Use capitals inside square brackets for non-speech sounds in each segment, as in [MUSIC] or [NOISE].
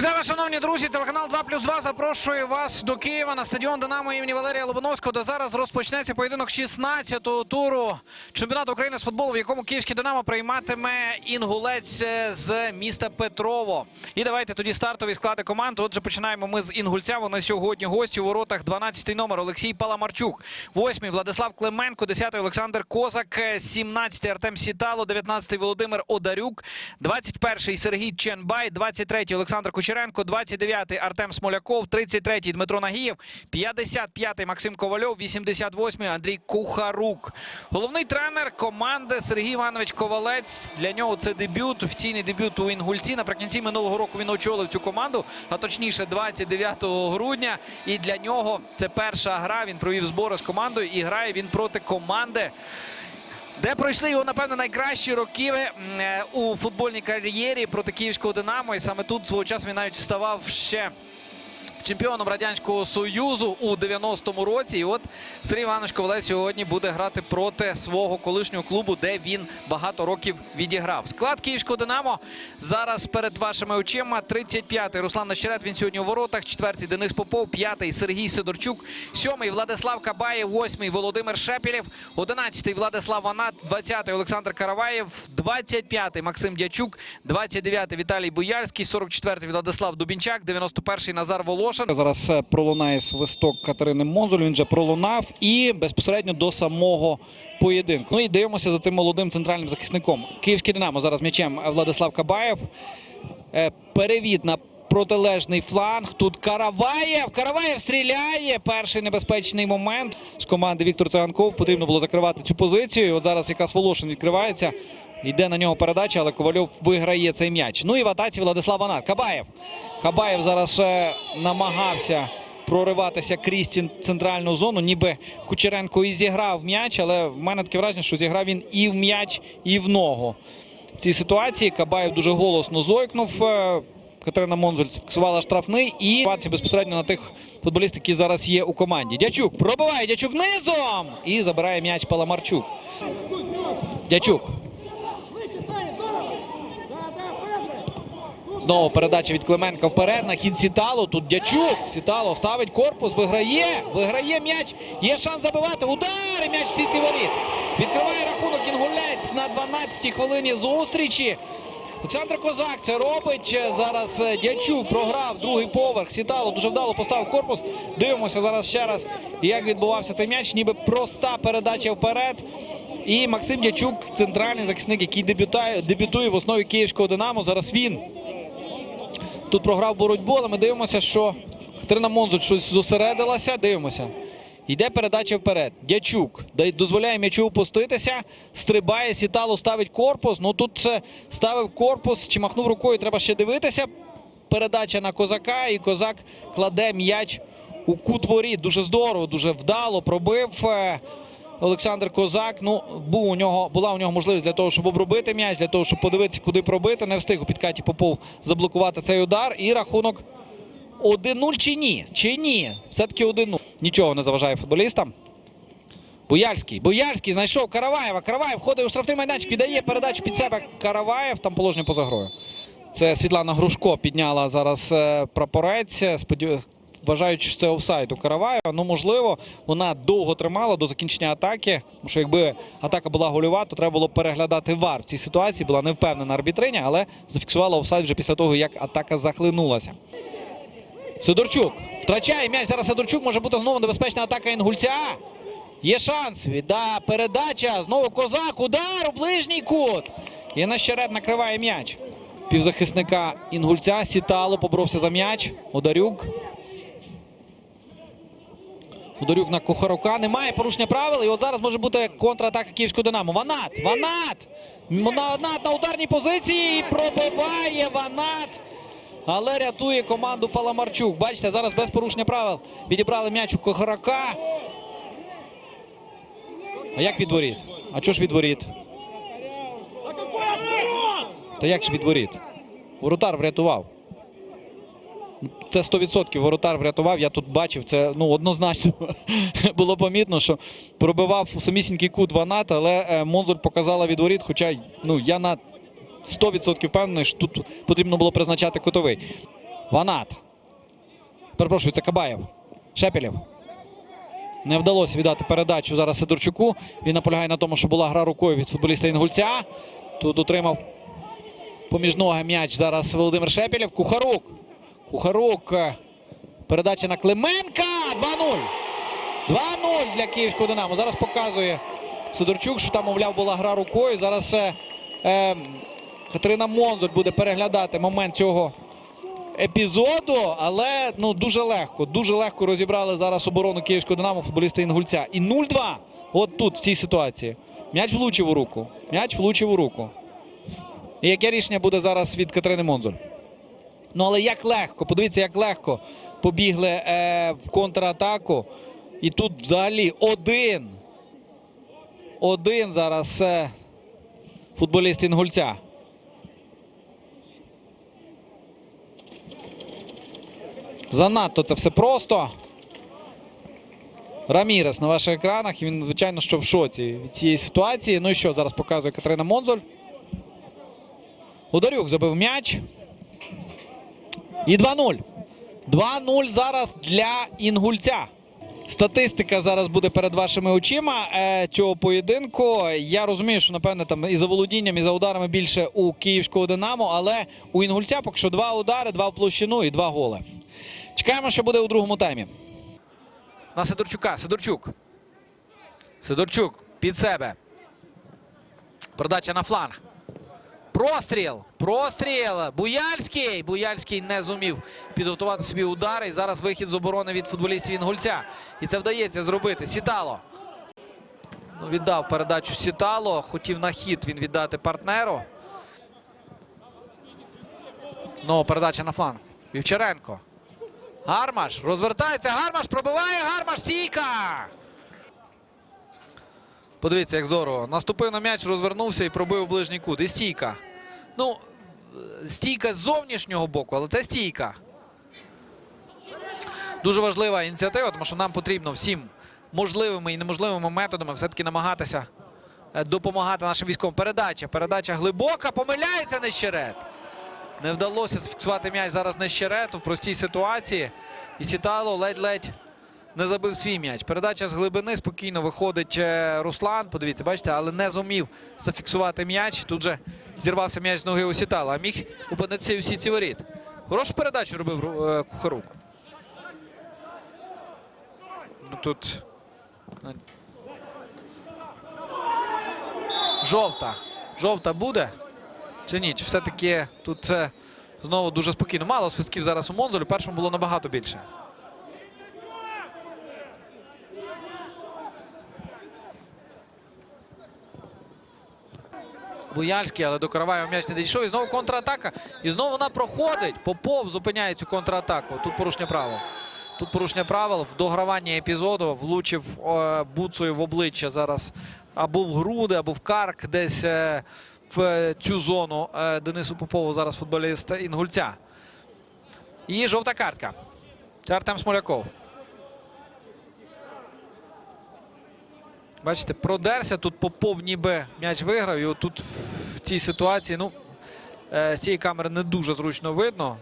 Вітаю шановні друзі. Телеканал 2 плюс 2 запрошує вас до Києва на стадіон Динамо імені Валерія Лобановського, де зараз розпочнеться поєдинок 16-го туру чемпіонату України з футболу, в якому київське Динамо прийматиме інгулець з міста Петрово. І давайте тоді стартові склади команд. Отже, починаємо ми з інгульця. Вони сьогодні гості у воротах 12-й номер Олексій Паламарчук, 8-й Владислав Клименко, 10-й Олександр Козак, 17-й Артем Сітало, 19-й Володимир Одарюк, 21-й Сергій Ченбай, 23-й Олександр Кучеренко, 29-й Артем Смоляков, 33-й Дмитро Нагієв, 55-й Максим Ковальов, 88-й Андрій Кухарук. Головний тренер команди Сергій Іванович Ковалець. Для нього це дебют, офіційний дебют у Інгульці. Наприкінці минулого року він очолив цю команду, а точніше 29 грудня. І для нього це перша гра. Він провів збори з командою і грає він проти команди. Де пройшли його, напевно, найкращі роки е, у футбольній кар'єрі проти київського Динамо. І саме тут свого часу він навіть ставав ще чемпіоном Радянського Союзу у 90-му році. І от Сергій Іванович Ковалець сьогодні буде грати проти свого колишнього клубу, де він багато років відіграв. Склад київського Динамо зараз перед вашими очима. 35-й Руслан Нещерет, він сьогодні у воротах. 4-й Денис Попов, 5-й Сергій Сидорчук, 7-й Владислав Кабаєв, 8-й Володимир Шепілєв, 11-й Владислав Ванат, 20-й Олександр Караваєв, 25-й Максим Дячук, 29-й Віталій Буяльський, 44-й Владислав Дубінчак, 91-й Назар Волошин. Зараз е, пролунає свисток Катерини Монзуль. Він вже пролунав і безпосередньо до самого поєдинку. Ну і дивимося за цим молодим центральним захисником. Київський Динамо зараз м'ячем Владислав Кабаєв. Е, Перевід на протилежний фланг. Тут Караваєв. Караваєв стріляє. Перший небезпечний момент з команди Віктор Циганков. Потрібно було закривати цю позицію. От зараз якраз Волошин відкривається. Йде на нього передача, але Ковальов виграє цей м'яч. Ну і в атаці Владислав Ванат. Кабаєв. Кабаєв зараз е, намагався прориватися крізь центральну зону. Ніби Кучеренко і зіграв м'яч, але в мене таке враження, що зіграв він і в м'яч, і в ногу. В цій ситуації Кабаєв дуже голосно зойкнув. Е, Катерина Монзуль фіксувала штрафний і безпосередньо на тих футболістів, які зараз є у команді. Дячук пробиває Дячук низом і забирає м'яч Паламарчук. Дячук. Знову передача від Клименка вперед на хід Сітало. Тут Дячук. Сітало ставить корпус, виграє. Виграє м'яч. Є шанс забивати. Удар! М'яч в сітці воріт. Відкриває рахунок Інгулець на 12-й хвилині зустрічі. Олександр Козак це робить. Зараз е, Дячук програв другий поверх. Сітало дуже вдало поставив корпус. Дивимося зараз ще раз, як відбувався цей м'яч. Ніби проста передача вперед. І Максим Дячук, центральний захисник, який дебютує в основі київського Динамо. Зараз він тут програв боротьбу, але ми дивимося, що Катерина Монзуль щось зосередилася. Дивимося. Йде передача вперед. Дячук дозволяє м'ячу опуститися. Стрибає, сітало ставить корпус. Ну тут ставив корпус чи махнув рукою. Треба ще дивитися. Передача на козака, і козак кладе м'яч у кут воріт. Дуже здорово, дуже вдало пробив. Олександр Козак. Ну, був у нього, була у нього можливість для того, щоб обробити м'яч, для того, щоб подивитися, куди пробити. Не встиг у підкаті Попов заблокувати цей удар. І рахунок 1-0 чи ні? Чи ні? Все-таки 1-0. Нічого не заважає футболістам. Буяльський. Буяльський знайшов Караваєва. Караваєв входить у штрафний майданчик, віддає передачу під себе Караваєв. Там положення поза грою. Це Світлана Грушко підняла зараз е, прапорець. Сподів... Вважаючи, що це офсайд у Караваєва. Ну, можливо, вона довго тримала до закінчення атаки. Тому що якби атака була гольова, то треба було переглядати вар. В цій ситуації була не впевнена арбітриня, але зафіксувала офсайд вже після того, як атака захлинулася. Сидорчук втрачає м'яч. Зараз Сидорчук може бути знову небезпечна атака Інгульця. Є шанс. Да, передача. Знову козак. Удар у ближній кут. І Нащерет накриває м'яч. Півзахисника Інгульця. Сітало поборовся за м'яч. Ударюк. Ударюк на Кухарука. Немає порушення правил. І от зараз може бути контратака Київського Динамо. Ванат! Ванат! Ванат на ударній позиції. І пробиває Ванат. Але рятує команду Паламарчук. Бачите, зараз без порушення правил відібрали м'яч у Кухарака. А як від воріт? А чого ж від воріт? Та як ж від воріт? Воротар врятував. Це 100% воротар врятував. Я тут бачив це ну однозначно [LAUGHS] було помітно, що пробивав самісінький кут Ванат, але е, Монзуль показала від воріт. Хоча ну я на 100% впевнений, що тут потрібно було призначати кутовий. Ванат. Перепрошую, це Кабаєв. Шепелєв. Не вдалося віддати передачу зараз Сидорчуку. Він наполягає на тому, що була гра рукою від футболіста Інгульця. Тут отримав поміж ноги м'яч зараз Володимир Шепелєв. Кухарук. Кухарук. Передача на Клименка. 2-0. 2-0 для київського Динамо. Зараз показує Сидорчук, що там, мовляв, була гра рукою. Зараз е, е, Катерина Монзоль буде переглядати момент цього епізоду, але ну дуже легко. Дуже легко розібрали зараз оборону київського Динамо футболіста Інгульця. І 0-2. От тут, в цій ситуації. М'яч влучив у руку. М'яч влучив у руку. І яке рішення буде зараз від Катерини Монзоль? Ну, але як легко, подивіться, як легко побігли е, в контратаку. І тут взагалі один. Один зараз е, футболіст Інгульця. Занадто це все просто. Рамірес на ваших екранах. Він, звичайно, що в шоці від цієї ситуації. Ну і що зараз показує Катерина Монзоль. Ударюк забив м'яч. І 2-0. 2-0 зараз для Інгульця. Статистика зараз буде перед вашими очима е, цього поєдинку. Я розумію, що напевне там і за володінням, і за ударами більше у київського Динамо, але у Інгульця поки що два удари, два в площину і два голи. Чекаємо, що буде у другому таймі. На Сидорчука. Сидорчук. Сидорчук під себе. Передача на фланг. Простріл. Простріл. Буяльський. Буяльський не зумів підготувати собі удар. І зараз вихід з оборони від футболістів Інгульця. І це вдається зробити. Сітало. Ну, віддав передачу Сітало. Хотів на хід він віддати партнеру. Ну, передача на фланг. Вівчаренко. Гармаш. Розвертається. Гармаш пробиває. Гармаш. Стійка. Подивіться, як здорово. Наступив на м'яч, розвернувся і пробив ближній кут. І стійка. Ну, стійка з зовнішнього боку, але це стійка. Дуже важлива ініціатива, тому що нам потрібно всім можливими і неможливими методами все-таки намагатися е, допомагати нашим військовим. Передача. Передача глибока. Помиляється Нещерет. Не вдалося зафіксувати м'яч зараз Нещерет в простій ситуації. І Сітало ледь-ледь не забив свій м'яч. Передача з глибини спокійно виходить е, Руслан. Подивіться, бачите, але не зумів зафіксувати м'яч. Тут же зірвався м'яч з ноги у Сітала, а міг упадеться у сітці воріт. Хорошу передачу робив е, Кухарук. Ну тут. е, Жовта. Жовта буде? Чи ні? Все-таки тут це знову дуже спокійно. Мало свистків зараз у Монзолі. Першому було набагато більше. Буяльський, але до Караваєва м'яч не дійшов. І знову контратака. І знову вона проходить. Попов зупиняє цю контратаку. Тут порушення правил. Тут порушення правил. В дограванні епізоду влучив е, буцею в обличчя зараз або в груди, або в карк десь е, в цю зону е, Денису Попову зараз футболіст Інгульця. І жовта картка. Це Артем Смоляков. Бачите, продерся. Тут Попов ніби м'яч виграв. І отут в цій ситуації, ну, е, з цієї камери не дуже зручно видно.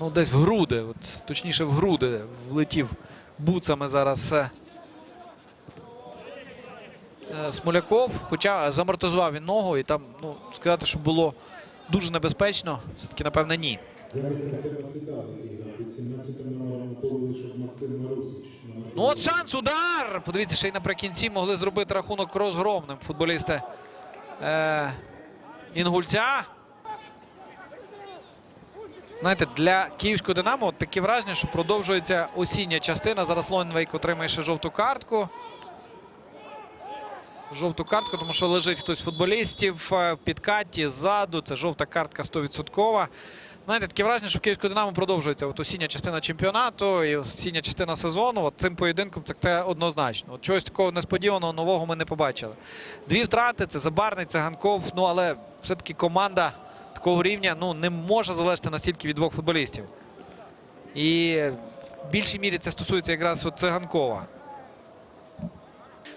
Ну, десь в груди, от, точніше в груди влетів буцами зараз е, е, Смоляков. Хоча замортизував він ногу і там, ну, сказати, що було дуже небезпечно, все-таки, напевне, ні. Зараз треба сідати і грати 17 номером полу вийшов Максим Марусич. Ну от шанс, удар! Подивіться, ще й наприкінці могли зробити рахунок розгромним футболісти е, Інгульця. Знаєте, для київського Динамо таке враження, що продовжується осіння частина. Зараз Лонвейк отримає ще жовту картку. Жовту картку, тому що лежить хтось з футболістів е, в підкаті ззаду. Це жовта картка 100%. Знаєте, таке враження, що в Київського Динамо продовжується от осіння частина чемпіонату і осіння частина сезону. От цим поєдинком це те однозначно. От чогось такого несподіваного нового ми не побачили. Дві втрати це Забарний, це Ганков. Ну але все-таки команда такого рівня ну, не може залежати настільки від двох футболістів. І в більшій мірі це стосується якраз от Циганкова.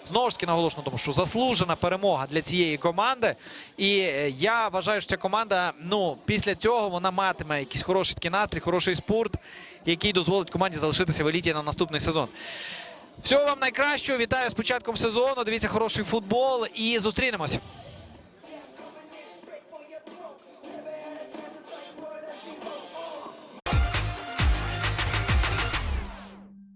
Знову ж таки наголошено, тому, що заслужена перемога для цієї команди. І е, я вважаю, що ця команда, ну, після цього вона матиме якийсь хороший такий настрій, хороший спорт, який дозволить команді залишитися в еліті на наступний сезон. Всього вам найкращого. Вітаю з початком сезону. Дивіться хороший футбол і зустрінемось.